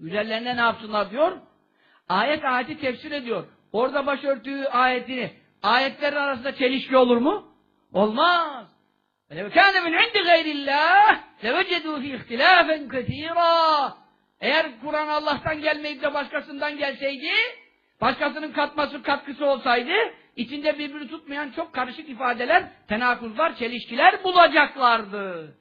Üzerlerine ne yapsınlar diyor? Ayet ayeti tefsir ediyor. Orada başörtüyü ayetini ayetlerin arasında çelişki olur mu? Olmaz. وَلَوْ كَانَ مِنْ عِنْدِ غَيْرِ اللّٰهِ لَوَجَدُوا فِي اِخْتِلَافًا كَثِيرًا Eğer Kur'an Allah'tan gelmeyip de başkasından gelseydi, başkasının katması, katkısı olsaydı, içinde birbirini tutmayan çok karışık ifadeler, tenakuzlar, çelişkiler bulacaklardı.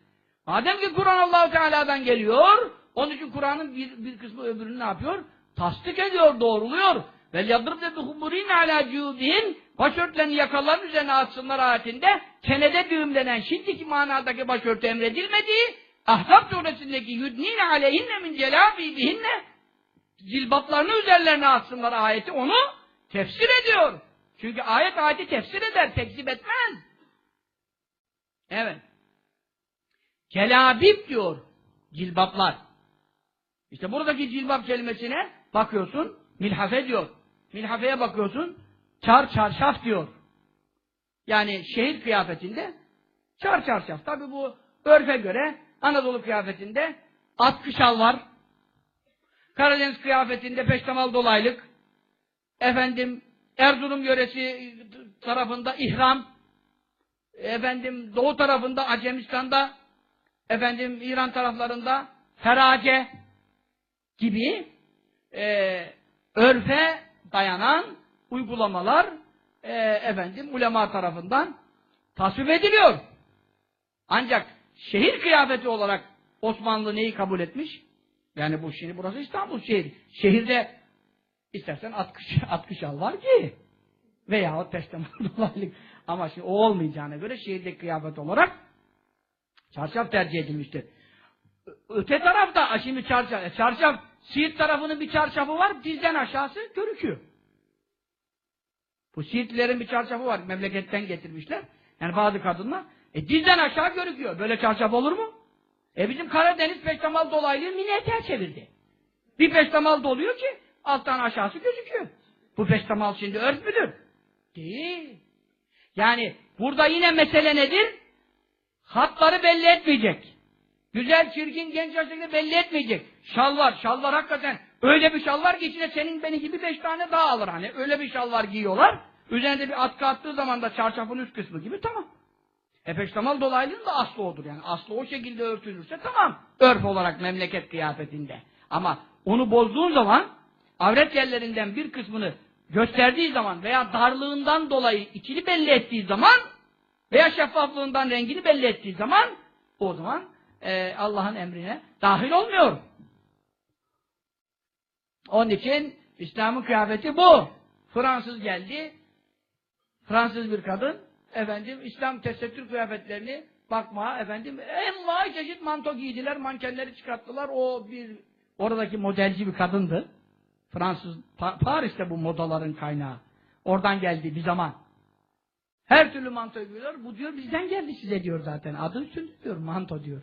Madem ki Kur'an allah Teala'dan geliyor, onun için Kur'an'ın bir, bir kısmı öbürünü ne yapıyor? Tasdik ediyor, doğruluyor. Ve yadrib de bihumurin ala cubihim başörtülerini yakaların üzerine atsınlar ayetinde kenede düğümlenen şimdiki manadaki başörtü emredilmediği Ahzab suresindeki yudnine aleyhinne min celabibihinne cilbaplarını üzerlerine atsınlar ayeti onu tefsir ediyor. Çünkü ayet ayeti tefsir eder, tekzip etmez. Evet. Celabib diyor. Cilbaplar. İşte buradaki cilbap kelimesine bakıyorsun, milhafe diyor. Milhafeye bakıyorsun, çar çarşaf diyor. Yani şehir kıyafetinde çar çarşaf. Tabi bu örfe göre Anadolu kıyafetinde atkı şal var. Karadeniz kıyafetinde peştemal dolaylık. Efendim Erzurum yöresi tarafında ihram. Efendim doğu tarafında Acemistan'da efendim İran taraflarında ferace gibi e, örfe dayanan uygulamalar e, efendim ulema tarafından tasvip ediliyor. Ancak şehir kıyafeti olarak Osmanlı neyi kabul etmiş? Yani bu şimdi burası İstanbul şehri. Şehirde istersen atkı, atkı şal var ki veyahut peştemal dolaylık ama şimdi o olmayacağına göre şehirdeki kıyafet olarak çarşaf tercih edilmiştir. Öte tarafta şimdi çarşaf, çarşaf Siirt tarafının bir çarşafı var, dizden aşağısı görüküyor. Bu Siirtlilerin bir çarşafı var, memleketten getirmişler. Yani bazı kadınlar. E dizden aşağı görüküyor. Böyle çarşaf olur mu? E bizim Karadeniz peştemal dolaylı minneter çevirdi. Bir peştemal doluyor ki alttan aşağısı gözüküyor. Bu peştemal şimdi örf müdür? Değil. Yani burada yine mesele nedir? Hatları belli etmeyecek. Güzel, çirkin, genç yaşta belli etmeyecek. Şal var, şal var hakikaten. Öyle bir şal var ki içine senin beni gibi beş tane daha alır hani. Öyle bir şal var giyiyorlar. Üzerinde bir atkı attığı zaman da çarşafın üst kısmı gibi tamam. E peştemal dolaylığın da aslı odur yani. Aslı o şekilde örtülürse tamam. Örf olarak memleket kıyafetinde. Ama onu bozduğun zaman avret yerlerinden bir kısmını gösterdiği zaman veya darlığından dolayı içini belli ettiği zaman veya şeffaflığından rengini belli ettiği zaman o zaman e, Allah'ın emrine dahil olmuyor. Onun için İslam'ın kıyafeti bu. Fransız geldi. Fransız bir kadın efendim İslam tesettür kıyafetlerini bakma efendim en çeşit manto giydiler, mankenleri çıkarttılar. O bir oradaki modelci bir kadındı. Fransız pa Paris'te bu modaların kaynağı. Oradan geldi bir zaman. Her türlü manto giyiyorlar. Bu diyor bizden geldi size diyor zaten. Adı üstünde diyor manto diyor.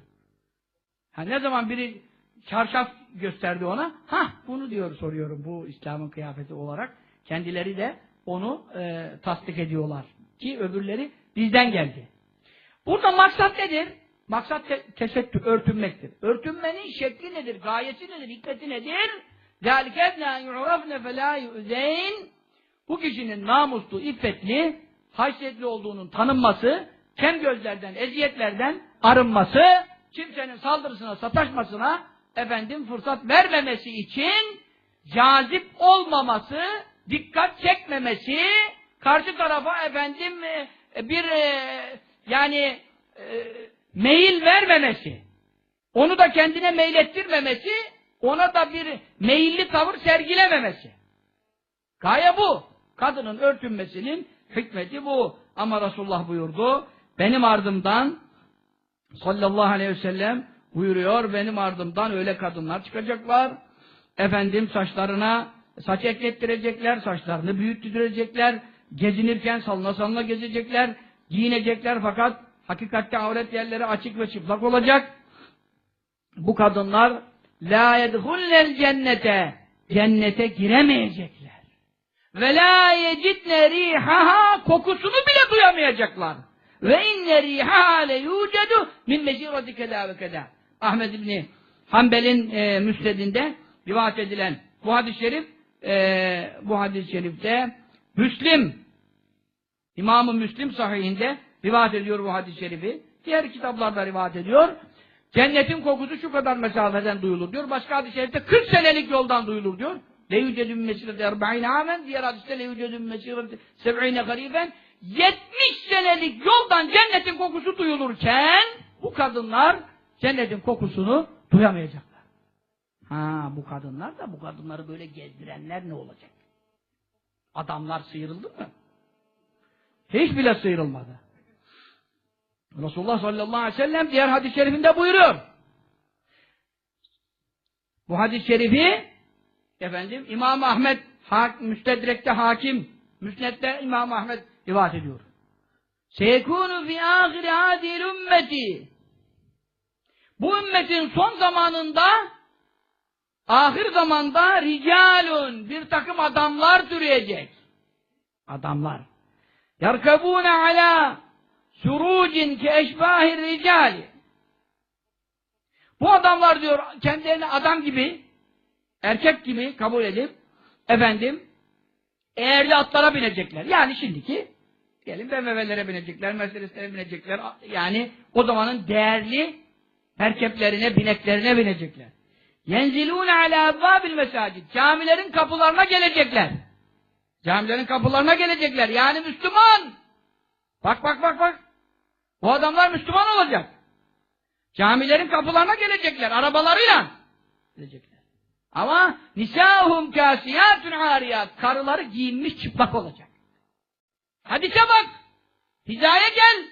Ha, ne zaman biri çarşaf gösterdi ona, ha bunu diyor soruyorum bu İslam'ın kıyafeti olarak. Kendileri de onu e, tasdik ediyorlar. Ki öbürleri bizden geldi. Burada maksat nedir? Maksat te tesettür, örtünmektir. Örtünmenin şekli nedir? Gayesi nedir? Hikmeti nedir? ذَٰلِكَذْنَا يُعْرَفْنَ فَلَا يُؤْذَيْنَ Bu kişinin namuslu, iffetli, haysiyetli olduğunun tanınması, kem gözlerden, eziyetlerden arınması, kimsenin saldırısına, sataşmasına efendim fırsat vermemesi için cazip olmaması, dikkat çekmemesi, karşı tarafa efendim e, bir e, yani e, meyil vermemesi, onu da kendine meylettirmemesi, ona da bir meyilli tavır sergilememesi. Gaye bu. Kadının örtünmesinin hikmeti bu. Ama Resulullah buyurdu, benim ardımdan sallallahu aleyhi ve sellem buyuruyor, benim ardımdan öyle kadınlar çıkacaklar. Efendim saçlarına saç eklettirecekler, saçlarını büyüttürecekler, gezinirken salına salına gezecekler, giyinecekler fakat hakikatte avret yerleri açık ve çıplak olacak. Bu kadınlar la yedhullel cennete cennete giremeyecekler. Ve la yecidne rihaha kokusunu bile duyamayacaklar. Ve inne rihaha le yucedu min mesirati keda ve keda. Ahmed İbni Hanbel'in e, müsnedinde rivayet edilen bu hadis-i şerif eee, bu hadis-i şerifte Müslim İmam-ı Müslim sahihinde rivayet ediyor bu hadis-i şerifi. Diğer kitaplarda rivayet ediyor. Cennetin kokusu şu kadar mesafeden duyulur diyor. Başka hadis-i şerifte 40 senelik yoldan duyulur diyor. Leyücedü min mesireti erba'ine amen. Diğer hadiste leyücedü min mesireti seb'ine gariben. 70 senelik yoldan cennetin kokusu duyulurken bu kadınlar cennetin kokusunu duyamayacaklar. Ha bu kadınlar da bu kadınları böyle gezdirenler ne olacak? Adamlar sıyrıldı mı? Hiç bile sıyrılmadı. Resulullah sallallahu aleyhi ve sellem diğer hadis-i şerifinde buyuruyor. Bu hadis-i şerifi efendim İmam Ahmet hak, Müstedrek'te hakim Müsned'de İmam Ahmet rivayet ediyor. Seyekûnü fi âhiri hâdîl ümmeti Bu ümmetin son zamanında ahir zamanda ricalun bir takım adamlar türeyecek. Adamlar. Yarkabûne alâ surucin ki eşbâhir ricali. Bu adamlar diyor kendilerini adam gibi, erkek gibi kabul edip, efendim, eğerli atlara binecekler. Yani şimdiki, diyelim BMW'lere binecekler, Mercedes'lere binecekler. Yani o zamanın değerli erkeklerine, bineklerine binecekler. Yenzilûne alâ ebbâbil mesâcid. Camilerin kapılarına gelecekler. Camilerin kapılarına gelecekler. Yani Müslüman. Bak bak bak bak. Bu adamlar Müslüman olacak. Camilerin kapılarına gelecekler. Arabalarıyla. Gelecekler. Ama nisâhum kâsiyâtun âriyât. Karıları giyinmiş çıplak olacak. Hadise bak. Hizaya gel.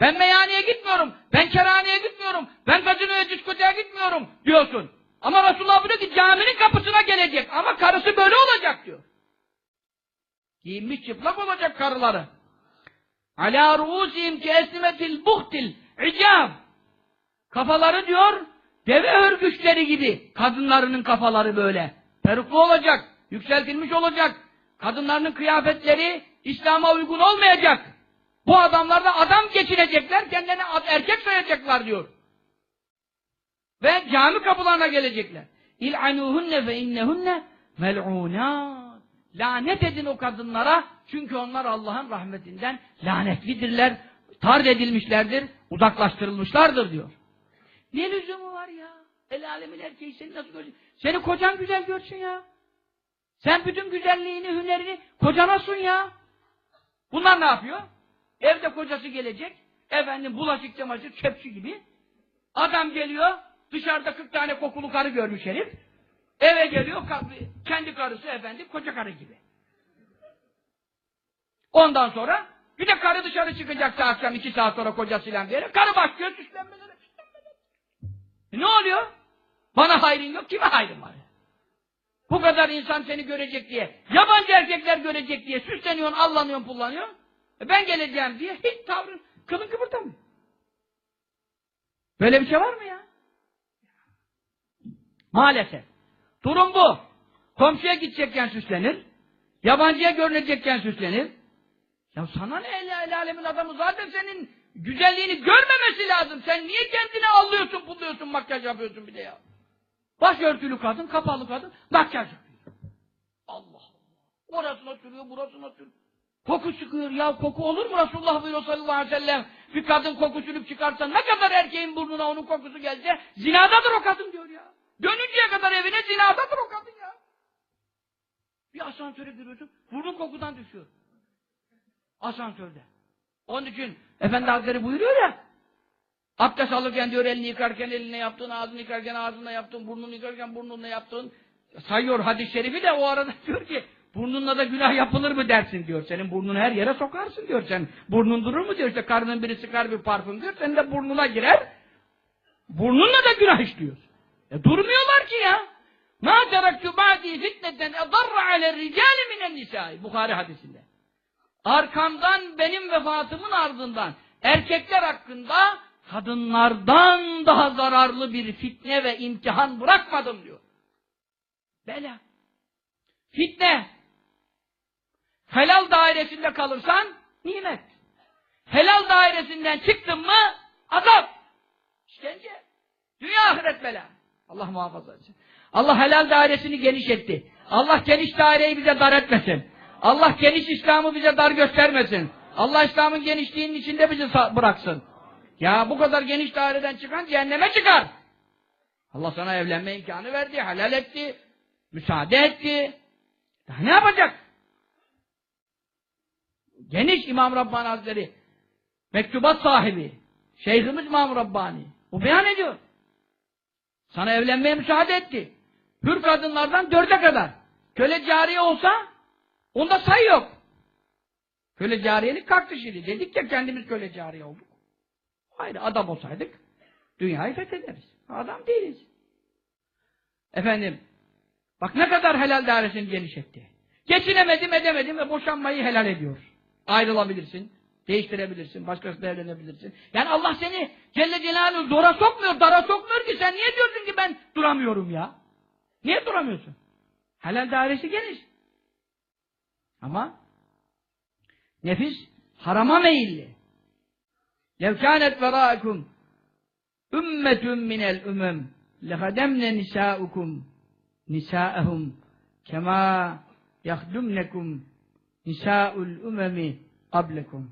Ben meyhaneye gitmiyorum. Ben kerhaneye gitmiyorum. Ben gazinoya, diskoteye gitmiyorum diyorsun. Ama Resulullah diyor ki caminin kapısına gelecek. Ama karısı böyle olacak diyor. Giyinmiş çıplak olacak karıları. Alâ ruûsihim ki esnimetil buhtil icab. Kafaları diyor, deve örgüçleri gibi. Kadınlarının kafaları böyle. Peruklu olacak, yükseltilmiş olacak. Kadınlarının kıyafetleri İslam'a uygun olmayacak. Bu adamlar da adam geçinecekler, kendilerine erkek sayacaklar diyor. Ve cami kapılarına gelecekler. İl'anuhunne fe innehunne mel'unât. Lanet edin o kadınlara çünkü onlar Allah'ın rahmetinden lanetlidirler, tard edilmişlerdir, uzaklaştırılmışlardır diyor. Ne lüzumu var ya? El alemin erkeği seni nasıl görecek? Seni kocan güzel görsün ya. Sen bütün güzelliğini, hünerini kocana sun ya. Bunlar ne yapıyor? Evde kocası gelecek, efendim bulaşık çamaşır çöpçü gibi. Adam geliyor, dışarıda 40 tane kokulu karı görmüş herif. Eve geliyor, kendi karısı efendim, koca karı gibi. Ondan sonra bir de karı dışarı çıkacaksa akşam iki saat sonra kocasıyla bir yere, karı başlıyor süslenmelere. E ne oluyor? Bana hayrın yok, kime hayrın var? Bu kadar insan seni görecek diye, yabancı erkekler görecek diye süsleniyorsun, allanıyorsun, pullanıyorsun. E ben geleceğim diye hiç tavrın, kılın kıpırdamıyor. Böyle bir şey var mı ya? Maalesef. Durum bu. Komşuya gidecekken süslenir. Yabancıya görünecekken süslenir. Ya sana ne el, el alemin adamı zaten senin güzelliğini görmemesi lazım. Sen niye kendini allıyorsun, pulluyorsun, makyaj yapıyorsun bir de ya? Başörtülü kadın, kapalı kadın, makyaj yapıyor. Allah Allah. Orasına sürüyor, burasına sürüyor. Koku çıkıyor ya, koku olur mu Resulullah buyuruyor sallallahu aleyhi ve sellem. Bir kadın koku sürüp çıkarsa ne kadar erkeğin burnuna onun kokusu gelse zinadadır o kadın diyor ya. Dönünceye kadar evine zinadadır o kadın ya. Bir asansöre giriyorsun, burnun kokudan düşüyor. Asansörde. Onun için Efendi Hazretleri buyuruyor ya, abdest alırken diyor elini yıkarken eline yaptığın, ağzını yıkarken ağzına yaptığın, burnunu yıkarken burnunla yaptığın, sayıyor hadis-i şerifi de o arada diyor ki, burnunla da günah yapılır mı dersin diyor. Senin burnunu her yere sokarsın diyor. Sen burnun durur mu diyor. İşte karının biri sıkar bir parfüm diyor. Sen de burnuna girer. Burnunla da günah işliyor. E durmuyorlar ki ya. Ma teraktu ba'di fitneten edarra ale ricali minen nisai. Bukhari hadisinde. Arkamdan benim vefatımın ardından erkekler hakkında kadınlardan daha zararlı bir fitne ve imtihan bırakmadım diyor. Bela. Fitne. Helal dairesinde kalırsan nimet. Helal dairesinden çıktın mı azap. İşkence. Dünya ahiret bela. Allah muhafaza etsin. Allah helal dairesini geniş etti. Allah geniş daireyi bize dar etmesin. Allah geniş İslam'ı bize dar göstermesin. Allah İslam'ın genişliğinin içinde bizi bıraksın. Ya bu kadar geniş daireden çıkan cehenneme çıkar. Allah sana evlenme imkanı verdi, helal etti, müsaade etti. Daha ne yapacak? Geniş İmam Rabbani Hazretleri, mektubat sahibi, Şeyhimiz İmam Rabbani, o beyan ediyor. Sana evlenmeye müsaade etti. Hür kadınlardan dörde kadar. Köle cariye olsa, onda sayı yok. Köle cariyelik kalktı şimdi. Dedik ya kendimiz köle cariye olduk. Hayır adam olsaydık, dünyayı fethederiz. Adam değiliz. Efendim, bak ne kadar helal dairesini geniş etti. Geçinemedim edemedim ve boşanmayı helal ediyor. Ayrılabilirsin, değiştirebilirsin, başkasıyla evlenebilirsin. Yani Allah seni Celle Celaluhu zora sokmuyor, dara sokmuyor ki sen niye diyorsun ki ben duramıyorum ya? Niye duramıyorsun? Helal dairesi geniş. Ama nefis harama meyilli. Levkânet verâekum ümmetüm minel ümem lehademne nisâukum nisâehum kemâ yahdumnekum nisâul ümemi ablekum.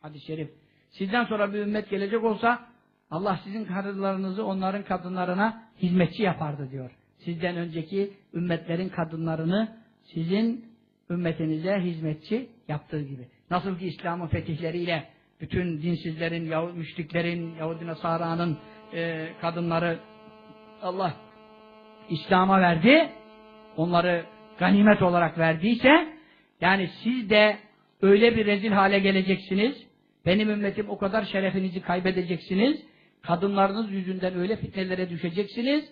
Hadis-i şerif. Sizden sonra bir ümmet gelecek olsa Allah sizin karılarınızı onların kadınlarına hizmetçi yapardı diyor. Sizden önceki ümmetlerin kadınlarını sizin ümmetinize hizmetçi yaptığı gibi. Nasıl ki İslam'ın fetihleriyle bütün dinsizlerin, Yahudi, müşriklerin, Yahudi Nasara'nın e, kadınları Allah İslam'a verdi, onları ganimet olarak verdiyse, yani siz de öyle bir rezil hale geleceksiniz, benim ümmetim o kadar şerefinizi kaybedeceksiniz, kadınlarınız yüzünden öyle fitnelere düşeceksiniz,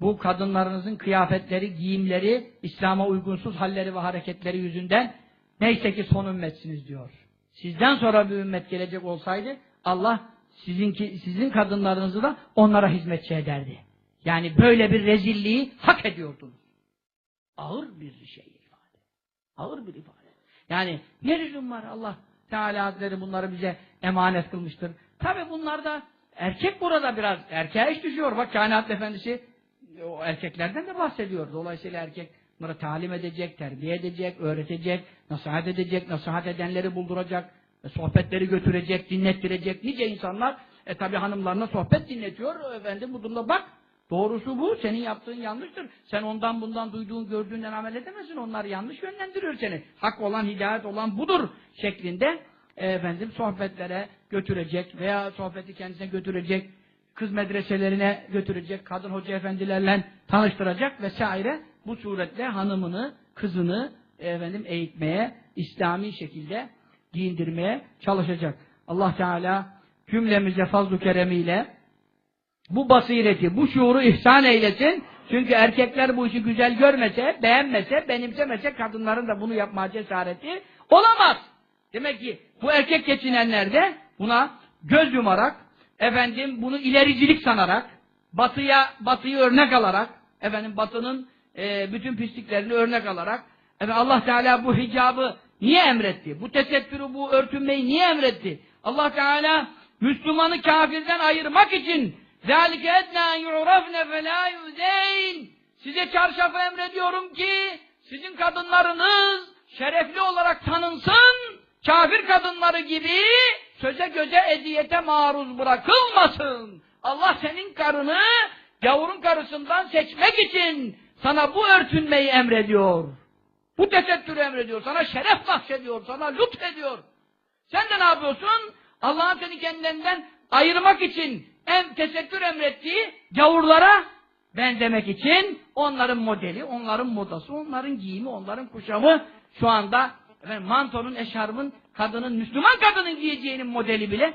bu kadınlarınızın kıyafetleri, giyimleri, İslam'a uygunsuz halleri ve hareketleri yüzünden neyse ki son ümmetsiniz diyor. Sizden sonra bir ümmet gelecek olsaydı Allah sizinki, sizin kadınlarınızı da onlara hizmetçi ederdi. Yani böyle bir rezilliği hak ediyordunuz. Ağır bir şey ifade. Ağır bir ifade. Yani ne lüzum var Allah Teala Hazretleri bunları bize emanet kılmıştır. Tabi bunlar da erkek burada biraz erkeğe iş düşüyor. Bak Kainat Efendisi o erkeklerden de bahsediyor. Dolayısıyla erkek bunları talim edecek, terbiye edecek, öğretecek, nasihat edecek, nasihat edenleri bulduracak, sohbetleri götürecek, dinlettirecek. Nice insanlar e tabi hanımlarına sohbet dinletiyor. Efendim bu durumda bak Doğrusu bu. Senin yaptığın yanlıştır. Sen ondan bundan duyduğun, gördüğünden amel edemezsin. Onlar yanlış yönlendiriyor seni. Hak olan, hidayet olan budur şeklinde e, efendim sohbetlere götürecek veya sohbeti kendisine götürecek, kız medreselerine götürecek, kadın hoca efendilerle tanıştıracak vesaire. Bu suretle hanımını, kızını e, efendim eğitmeye, İslami şekilde giyindirmeye çalışacak. Allah Teala cümlemize fazl-ı keremiyle bu basireti, bu şuuru ihsan eylesin. Çünkü erkekler bu işi güzel görmese, beğenmese, benimsemese kadınların da bunu yapma cesareti olamaz. Demek ki bu erkek geçinenler de buna göz yumarak, efendim bunu ilericilik sanarak, batıya, batıyı örnek alarak, efendim batının e, bütün pisliklerini örnek alarak, efendim Allah Teala bu hicabı niye emretti? Bu tesettürü, bu örtünmeyi niye emretti? Allah Teala Müslümanı kafirden ayırmak için ذَٰلِكَ اَدْنَا يُعْرَفْنَ فَلَا يُزَيْنَ Size çarşafı emrediyorum ki sizin kadınlarınız şerefli olarak tanınsın, kafir kadınları gibi söze göze eziyete maruz bırakılmasın. Allah senin karını gavurun karısından seçmek için sana bu örtünmeyi emrediyor. Bu tesettürü emrediyor. Sana şeref bahşediyor. Sana lütfediyor. Sen de ne yapıyorsun? Allah'ın seni kendilerinden ayırmak için em tesettür emrettiği gavurlara benzemek için onların modeli, onların modası, onların giyimi, onların kuşamı şu anda efendim, mantonun, eşarbın, kadının, Müslüman kadının giyeceğinin modeli bile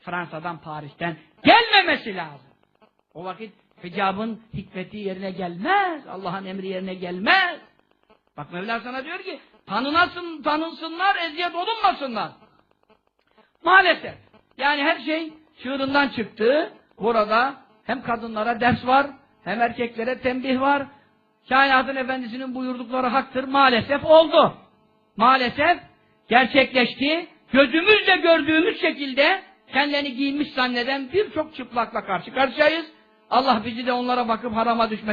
Fransa'dan, Paris'ten gelmemesi lazım. O vakit hicabın hikmeti yerine gelmez. Allah'ın emri yerine gelmez. Bak Mevla sana diyor ki tanınasın, tanınsınlar, eziyet olunmasınlar. Maalesef. Yani her şey çığırından çıktı. Burada hem kadınlara ders var, hem erkeklere tembih var. Kainatın efendisinin buyurdukları haktır. Maalesef oldu. Maalesef gerçekleşti. Gözümüzle gördüğümüz şekilde kendilerini giyinmiş zanneden birçok çıplakla karşı karşıyayız. Allah bizi de onlara bakıp harama düşme